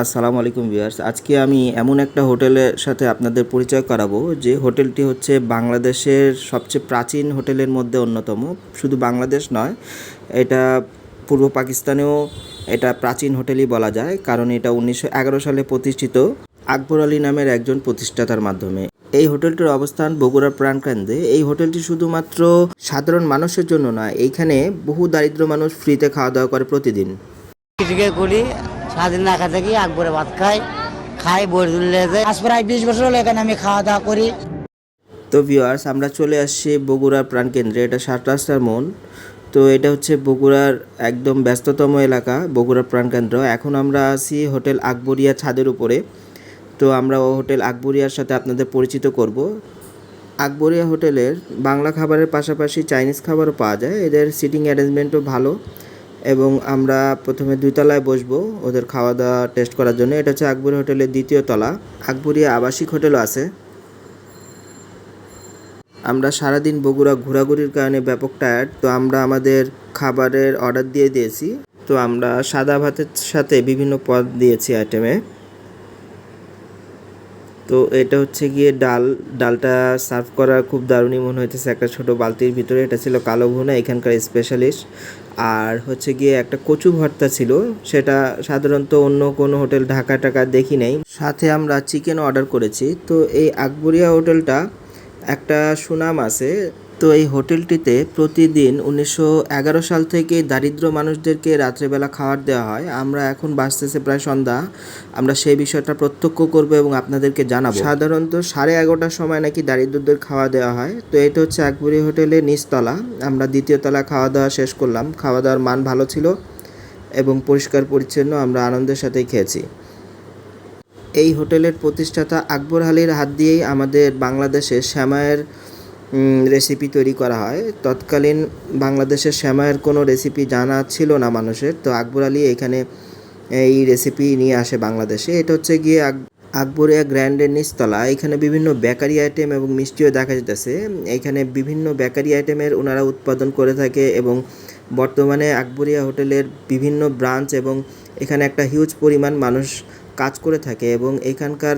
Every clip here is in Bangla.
আসসালামু আলাইকুম ভিউয়ার্স। আজকে আমি এমন একটা হোটেলের সাথে আপনাদের পরিচয় করাবো, যে হোটেলটি হচ্ছে বাংলাদেশের সবচেয়ে প্রাচীন হোটেলের মধ্যে অন্যতম। শুধু বাংলাদেশ নয়, এটা পূর্ব পাকিস্তানেও এটা প্রাচীন হোটেলই বলা যায়, কারণ এটা উনিশশো এগারো সালে প্রতিষ্ঠিত আকবর আলী নামের একজন প্রতিষ্ঠাতার মাধ্যমে। এই হোটেলটির অবস্থান বগুড়ার প্রাণকেন্দ্রে। এই হোটেলটি শুধুমাত্র সাধারণ মানুষের জন্য নয়, এইখানে বহু দারিদ্র মানুষ ফ্রিতে খাওয়া দাওয়া করে প্রতিদিন। সারাদিন না খাতে কি আকবরে ভাত খাই খাই, বই তুললে আজ প্রায় বিশ বছর হলো এখানে আমি খাওয়া দাওয়া করি। তো ভিওয়ার্স আমরা চলে আসছি বগুড়ার প্রাণকেন্দ্রে এটা সাত রাস্তার মন তো এটা হচ্ছে বগুড়ার একদম ব্যস্ততম এলাকা, বগুড়ার প্রাণকেন্দ্র এখন আমরা আছি হোটেল আকবরিয়া ছাদের উপরে। তো আমরা ও হোটেল আকবরিয়ার সাথে আপনাদের পরিচিত করব। আকবরিয়া হোটেলের বাংলা খাবারের পাশাপাশি চাইনিজ খাবারও পাওয়া যায়। এদের সিটিং অ্যারেঞ্জমেন্টও ভালো। এবং আমরা প্রথমে দুই তলায় বসবো ওদের খাওয়া দাওয়া টেস্ট করার জন্য। এটা হচ্ছে আকবরিয়া হোটেলের দ্বিতীয় তলা। আকবরিয়া আবাসিক হোটেলও আছে। আমরা সারাদিন বগুড়া ঘোরাঘুরির কারণে ব্যাপক টায়ার্ড তো আমরা আমাদের খাবারের অর্ডার দিয়ে দিয়েছি। তো আমরা সাদা ভাতের সাথে বিভিন্ন পদ দিয়েছি আইটেমে তো এটা হচ্ছে গিয়ে ডাল। ডালটা সার্ভ করা খুব দারুণই মনে হইতেছে একটা ছোট বালতির ভিতরে। এটা ছিল কালো ভুনা, এখানকার স্পেশালিস্ট আর হচ্ছে গিয়ে একটা কচু ভর্তা ছিল, সেটা সাধারণত অন্য কোনো হোটেল ঢাকা টাকা দেখি নাই। সাথে আমরা চিকেন অর্ডার করেছি। তো এই আকবরিয়া হোটেলটা একটা সুনাম আছে তো এই হোটেলটিতে প্রতিদিন উনিশশো এগারো সাল থেকে দারিদ্র মানুষদেরকে রাত্রেবেলা খাবার দেওয়া হয়। আমরা এখন বাঁচতেছে প্রায় সন্ধ্যা। আমরা সেই বিষয়টা প্রত্যক্ষ করব এবং আপনাদেরকে জানাব। সাধারণত সাড়ে এগারোটার সময় নাকি দারিদ্রদের খাওয়া দেওয়া হয়। তো এটা হচ্ছে আকবরী হোটেলের নিচতলা। আমরা দ্বিতীয় তলা খাওয়া দাওয়া শেষ করলাম। খাওয়া দাওয়ার মান ভালো ছিল এবং পরিষ্কার পরিচ্ছন্ন। আমরা আনন্দের সাথেই খেয়েছি। এই হোটেলের প্রতিষ্ঠাতা আকবর আলীর হাত দিয়েই আমাদের বাংলাদেশে শ্যামায়ের রেসিপি তৈরি করা হয়। তৎকালীন বাংলাদেশের শ্যামায়ের কোনো রেসিপি জানা ছিল না মানুষের। তো আকবর আলী এখানে এই রেসিপি নিয়ে আসে বাংলাদেশে। এটা হচ্ছে গিয়ে আক- আকবরিয়া গ্র্যান্ডের নিচতলা। এখানে বিভিন্ন বেকারি আইটেম এবং মিষ্টিও দেখা যেতেছে এখানে বিভিন্ন বেকারি আইটেমের ওনারা উৎপাদন করে থাকে এবং বর্তমানে আকবরিয়া হোটেলের বিভিন্ন ব্রাঞ্চ এবং এখানে একটা হিউজ পরিমাণ মানুষ কাজ করে থাকে এবং এখানকার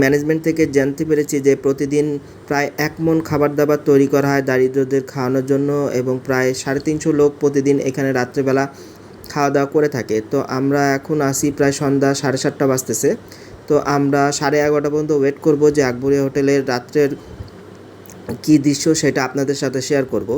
ম্যানেজমেন্ট থেকে জানতে পেরেছি যে প্রতিদিন প্রায় এক মন খাবার দাবার তৈরি করা হয় দারিদ্রদের খাওয়ানোর জন্য এবং প্রায় সাড়ে তিনশো লোক প্রতিদিন এখানে রাত্রেবেলা খাওয়া দাওয়া করে থাকে। তো আমরা এখন আসি প্রায় সন্ধ্যা সাড়ে সাতটা বাজতেছে। তো আমরা সাড়ে এগারোটা পর্যন্ত ওয়েট করব যে আকবরিয়া হোটেলের রাত্রের কী দৃশ্য সেটা আপনাদের সাথে শেয়ার করব।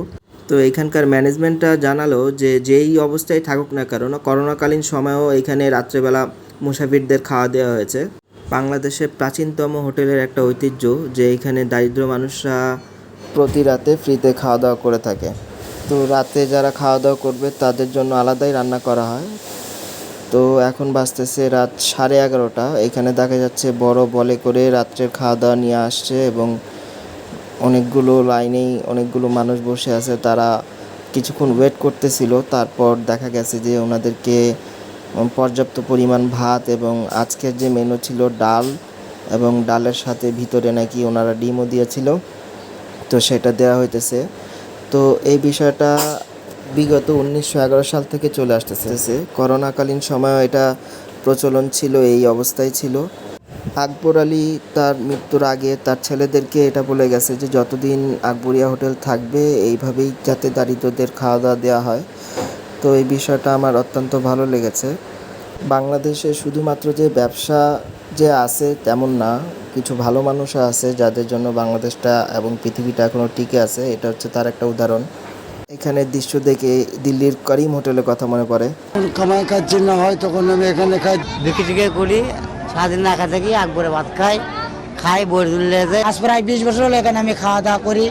তো এখানকার ম্যানেজমেন্টটা জানালো যে যেই অবস্থায় থাকুক না কারণ করোনাকালীন সময়েও এখানে রাত্রেবেলা মুসাফিরদের খাওয়া দেওয়া হয়েছে। বাংলাদেশের প্রাচীনতম হোটেলের একটা ঐতিহ্য যে এখানে দারিদ্র মানুষরা প্রতি রাতে ফ্রিতে খাওয়া দাওয়া করে থাকে। তো রাতে যারা খাওয়া দাওয়া করবে, তাদের জন্য আলাদাই রান্না করা হয়। তো এখন বাজতেছে রাত সাড়ে এগারোটা। এখানে দেখা যাচ্ছে বড় বলে করে রাত্রের খাওয়া দাওয়া নিয়ে আসছে এবং অনেকগুলো লাইনেই অনেকগুলো মানুষ বসে আছে। তারা কিছুক্ষণ ওয়েট করতেছিল। তারপর দেখা গেছে যে ওনাদেরকে পর্যাপ্ত পরিমাণ ভাত এবং আজকের যে মেনু ছিল ডাল এবং ডালের সাথে ভিতরে নাকি ওনারা ডিমও দিয়েছিল, তো সেটা দেওয়া হইতেছে। তো এই বিষয়টা বিগত উনিশশো এগারো সাল থেকে চলে আসতেছে। করোনাকালীন সময় এটা প্রচলন ছিল, এই অবস্থায় ছিল। আকবর আলী তার মৃত্যুর আগে তার ছেলেদেরকে এটা বলে গেছে যে, যতদিন আকবরিয়া হোটেল থাকবে, এইভাবেই যাতে দারিদ্রদের খাওয়া দাওয়া দেওয়া হয়। তো এই বিষয়টা আমার অত্যন্ত ভালো লেগেছে। বাংলাদেশে শুধুমাত্র যে ব্যবসা যে আছে তেমন না কিছু ভালো মানুষ আছে যাদের জন্য বাংলাদেশটা এবং পৃথিবীটা এখনও টিকে আছে এটা হচ্ছে তার একটা উদাহরণ। এখানে দৃশ্য দেখে দিল্লির করিম হোটেলের কথা মনে পড়ে। কামাই কাজ না হয় তখন আমি এখানে খাই। বিক্রি টিকে করি সারাদিন না খাতে কি আকবরে ভাত খাই খাই বই তুললে যায় আজ প্রায় বিশ বছর হলো এখানে আমি খাওয়া দাওয়া করি।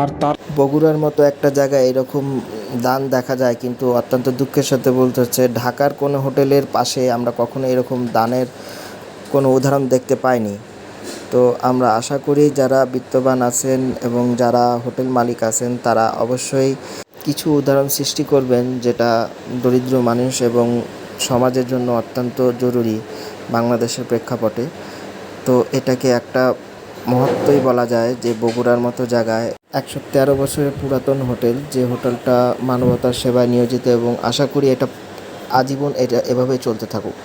আর তার বগুড়ার মতো একটা জায়গায় এরকম দান দেখা যায়, কিন্তু অত্যন্ত দুঃখের সাথে বলতে হচ্ছে, ঢাকার কোনো হোটেলের পাশে আমরা কখনো এরকম দানের কোনো উদাহরণ দেখতে পাইনি। তো আমরা আশা করি যারা বিত্তবান আছেন এবং যারা হোটেল মালিক আছেন, তারা অবশ্যই কিছু উদাহরণ সৃষ্টি করবেন যেটা দরিদ্র মানুষ এবং সমাজের জন্য অত্যন্ত জরুরি বাংলাদেশের প্রেক্ষাপটে। তো এটাকে একটা মহত্বই বলা যায় যে বগুড়ার মতো জায়গায় একশো তেরো বছরের পুরাতন হোটেল, যে হোটেলটা মানবতার সেবায় নিয়োজিত এবং আশা করি এটা আজীবন এটা এভাবে চলতে থাকুক।